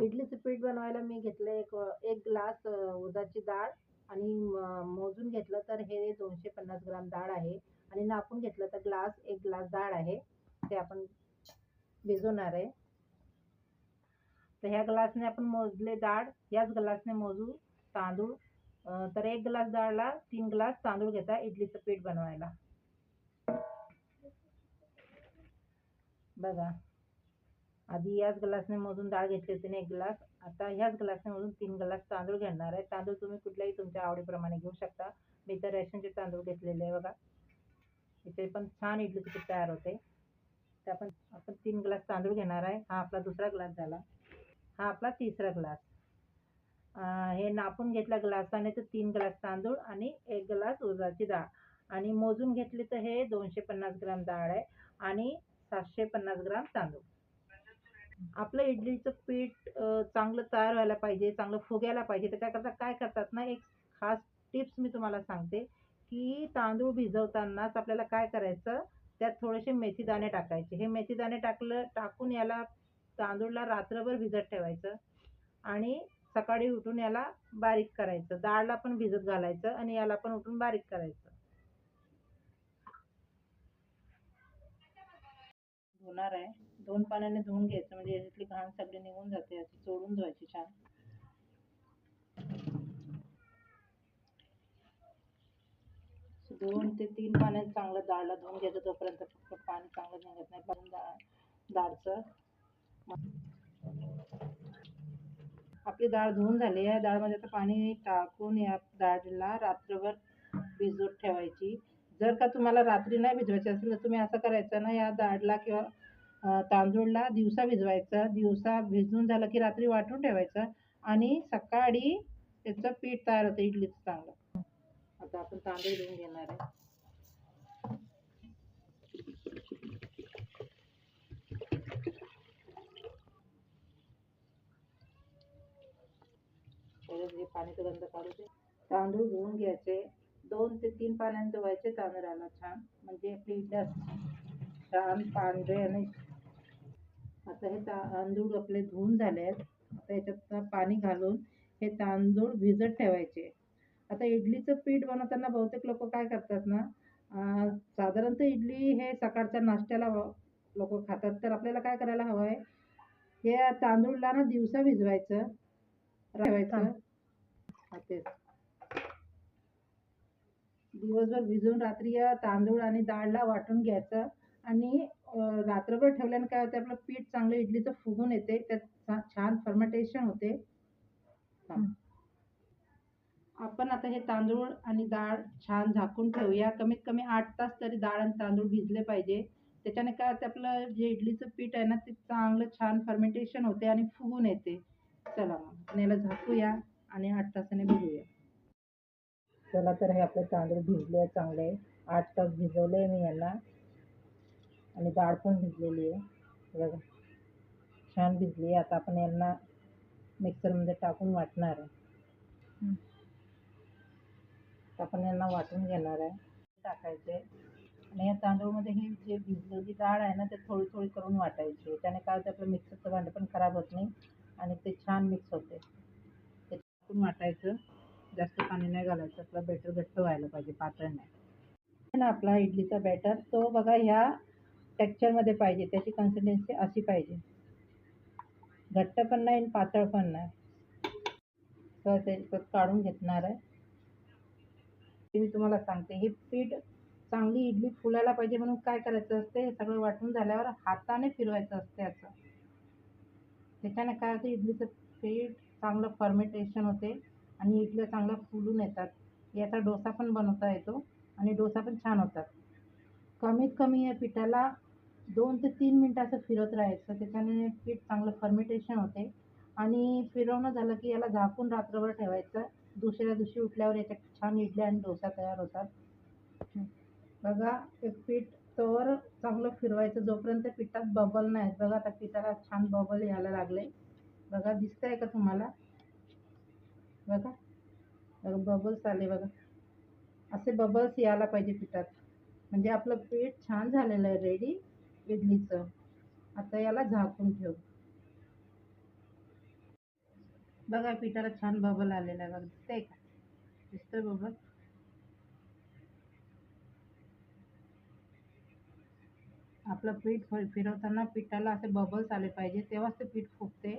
इडलीचं पीठ बनवायला मी घेतलं एक एक ग्लास उडदाची डाळ आणि मोजून घेतलं तर हे दोनशे पन्नास ग्राम डाळ आहे. आणि नापून घेतलं तर ग्लास एक ग्लास डाळ आहे. ते आपण भिजवणार आहे. तर ह्या ग्लासने आपण मोजले डाळ याच ग्लासने मोजू तांदूळ. तर एक ग्लास डाळला तीन ग्लास तांदूळ घेता इडलीचं पीठ बनवायला. बघा. आधी याच ग्लासने मोजून डाळ घेतली होती ना एक ग्लास आता ह्याच ग्लासने मोजून तीन ग्लास तांदूळ घेणार आहे. तांदूळ तुम्ही कुठल्याही तुमच्या आवडीप्रमाणे घेऊ शकता. मी तर रेशनचे तांदूळ घेतलेले आहे बघा. इथे पण छान इडली तिथे तयार होते. ते आपण आपण तीन ग्लास तांदूळ घेणार आहे. हा आपला दुसरा ग्लास झाला. हा आपला तिसरा ग्लास हे नापून घेतल्या ग्लासाने तर तीन ग्लास तांदूळ आणि एक ग्लास उडदाची डाळ. आणि मोजून घेतली तर हे दोनशे पन्नास ग्राम डाळ आहे आणि सातशे पन्नास ग्राम तांदूळ. आपलं इडलीचं पीठ चांगलं तयार व्हायला पाहिजे चांगलं फुगायला पाहिजे. त्याच्याकरता काय करतात ना एक खास टिप्स मी तुम्हाला सांगते की तांदूळ भिजवतानाच आपल्याला काय करायचं त्यात थोडेसे मेथीदाणे टाकायचे. हे मेथीदाणे टाकलं टाकून याला तांदूळला रात्रभर भिजत ठेवायचं आणि सकाळी उठून याला बारीक करायचं. डाळला पण भिजत घालायचं आणि याला पण उठून बारीक करायचं. धुणार आहे. दोन पाण्याने धुवून घ्यायचं म्हणजे याच्यातली घाण सगळी निघून जाते अशी चोळून धुवायची छान. दोन ते तीन पाण्यात चांगलं डाळला धुवून घ्यायचं तोपर्यंत फक्त पाणी चांगलं निघत नाही. पण डाळ डाळचं आपली डाळ धुवून झाली आहे. डाळमध्ये आता पाणी टाकून या डाळीला रात्रभर भिजवत ठेवायची. जर का तुम्हाला रात्री नाही भिजवायची असेल तर तुम्ही असं करायचं ना या डाळला किंवा तांदूळला दिवसा भिजवायचं. दिवसा भिजून झालं की रात्री वाटून ठेवायचं आणि सकाळी त्याचं पीठ तयार होतं इडलीचं चांगलं. आता आपण तांदूळ धुवून घेणार आहे. हे गंध काढू दे. तांदूळ धुवून घ्यायचे. दोन ते तीन पाण्याने धुवायचे तांदळाला छान म्हणजे आपली इडल्या छान पांढरे आणि आता हे तांदूळ आपले धुवून झाले आहेत. आता याच्यात पाणी घालून हे तांदूळ भिजत ठेवायचे. आता इडलीचं पीठ बनवताना बहुतेक लोक काय करतात ना साधारणतः इडली हे सकाळच्या नाश्त्याला लोक खातात. तर आपल्याला काय करायला हवं आहे हे तांदूळला ना दिवसा भिजवायचं ठेवायचं. तेच. दिवसभर भिजवून रात्री तांदूळ आणि डाळला वाटून घ्यायचं. आणि रात्रभर ठेवल्याने काय होते आपलं पीठ चांगलं इडलीचं फुगून येते त्यात छान फर्मेंटेशन होते. आपण आता हे तांदूळ आणि डाळ छान झाकून ठेवूया. कमीत कमी आठ तास तरी डाळ आणि तांदूळ भिजले पाहिजे. त्याच्याने काय होते आपलं जे इडलीचं पीठ आहे ना ते चांगलं छान फर्मेंटेशन होते आणि फुगून येते. चला मग याला झाकूया आणि आठ तासाने बघूया चला तर हे आपले तांदूळ भिजले आहे चांगले. आठ तास भिजवले मी यांना. आणि डाळ पण भिजलेली आहे. बघा. छान भिजली आहे. आता आपण यांना मिक्सरमध्ये टाकून वाटणार आहे. आपण यांना वाटून घेणार आहे. टाकायचे. आणि या तांदूळमध्ये ही जे भिजलेली डाळ आहे ना ते थोडी थोडी करून वाटायची. त्याने काय होतं आपलं मिक्सरचं भांडं पण खराब होत नाही. आणि ते छान मिक्स होते. ते टाकून वाटायचं. जास्त पाणी नाही घालायचं आपला बॅटर घट्ट व्हायला पाहिजे पातळ नाही. ना आपला इडलीचा बॅटर तो बघा ह्या टेक्स्चरमध्ये पाहिजे त्याची कन्सिस्टन्सी अशी पाहिजे. घट्ट पण नाही आणि पातळ पण नाही. तर त्याच्यात काढून घेणार आहे. मी तुम्हाला सांगते हे पीठ चांगली इडली फुलायला पाहिजे म्हणून काय करायचं असते हे सगळं वाटून झाल्यावर हाताने फिरवायचं असते असं. त्याच्याने काय होतं इडलीचं पीठ चांगलं फर्मेंटेशन होते. आणि इडल्या चांगल्या फुलून येतात. याचा डोसा पण बनवता येतो आणि डोसा पण छान होतात. कमीत कमी या पिठाला दोन ते तीन मिनटं असं फिरत राहायचं. त्याच्याने पीठ चांगलं फर्मेंटेशन होते. आणि फिरवणं झालं की याला झाकून रात्रभर ठेवायचं. दुसऱ्या दिवशी उठल्यावर याच्यात छान इडल्या आणि डोसा तयार होतात. बघा एक पीठ तोवर चांगलं फिरवायचं. जोपर्यंत पिठात बबल नाही. बघा त्या पिठाला छान बबल यायला लागले. बघा दिसतंय का तुम्हाला? बघा. बघा बबल्स आले बघा. असे बबल्स यायला पाहिजे पिठात. म्हणजे आपलं पीठ छान झालेलं आहे रेडी इडलीचं. आता याला झाकून ठेवू. बघा पिठाला छान बबल आलेला आहे बघा. दिसतंय का? दिसतोय बबल आपलं पीठ फिरवताना पिठाला असे बबल्स आले पाहिजे. तेव्हाच ते पीठ फुगते.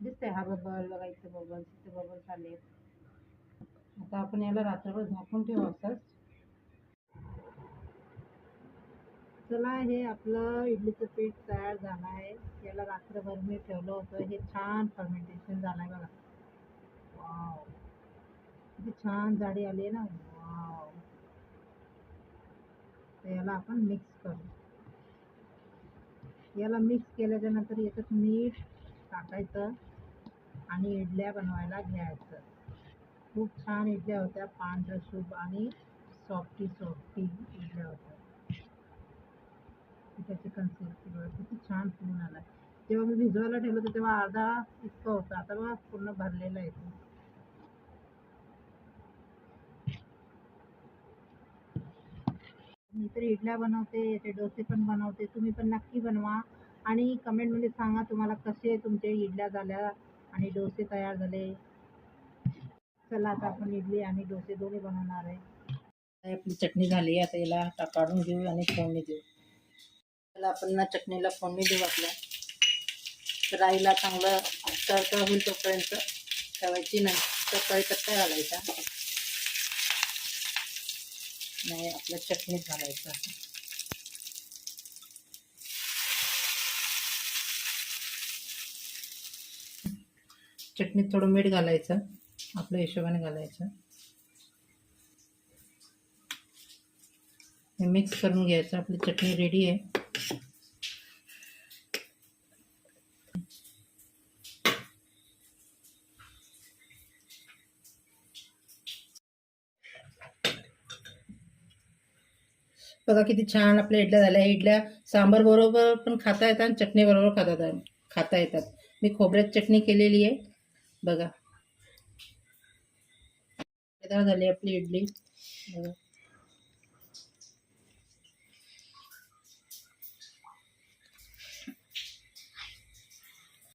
दिसतंय हा बबल बघा इथे बबल इथे बबल आले आता आपण याला रात्रभर झाकून ठेवू असंच. चला हे आपलं इडलीचं पीठ तयार झालं आहे याला रात्रभर मी ठेवलं होतं. हे छान फर्मेंटेशन झालं आहे बघा. वाव किती छान जाडी आली आहे ना. वाव तर याला आपण मिक्स करू. याला मिक्स केल्याच्यानंतर याच्यात मीठ टाकायचं. आणि इडल्या बनवायला घ्यायचं. खूप छान इडल्या होत्या पांढरं सूप आणि सॉफ्टी सॉफ्टी इडल्या होत्या. त्याची कन्सिस्टन्सी बघा किती छान फुलून आला. जेव्हा मी भिजवायला ठेवलं होतं तेव्हा अर्धा इतकं होतं. आता बघा पूर्ण भरलेलं आहे ते. मी तर इडल्या बनवते याचे डोसे पण बनवते. तुम्ही पण नक्की बनवा. आणि कमेंटमध्ये सांगा तुम्हाला कसे तुमचे इडल्या झाल्या. आणि डोसे तयार झाले. चला आता आपण इडली आणि डोसे दोन्ही बनवणार आहे. आपली चटणी झाली. आता याला काढून घेऊ आणि फोडणी देऊ. त्याला आपण ना चटणीला फोडणी देऊ आपल्या. राईला चांगलं तळतळ होईल तोपर्यंत ठेवायची नंतर कढीपत्ता घालायचा. नाही आपल्या चटणीत घालायचं. चटणीत थोडं मीठ घालायचं आपल्या हिशोबाने घालायचं. हे मिक्स करून घ्यायचं आपली चटणी रेडी आहे. बघा किती छान आपल्या इडल्या झाल्या. इडल्या सांबार बरोबर पण खाता येतात आणि चटणी बरोबर खाता खाता येतात. मी खोबऱ्यात चटणी केलेली आहे. बघा. झाली आपली इडली. बघा.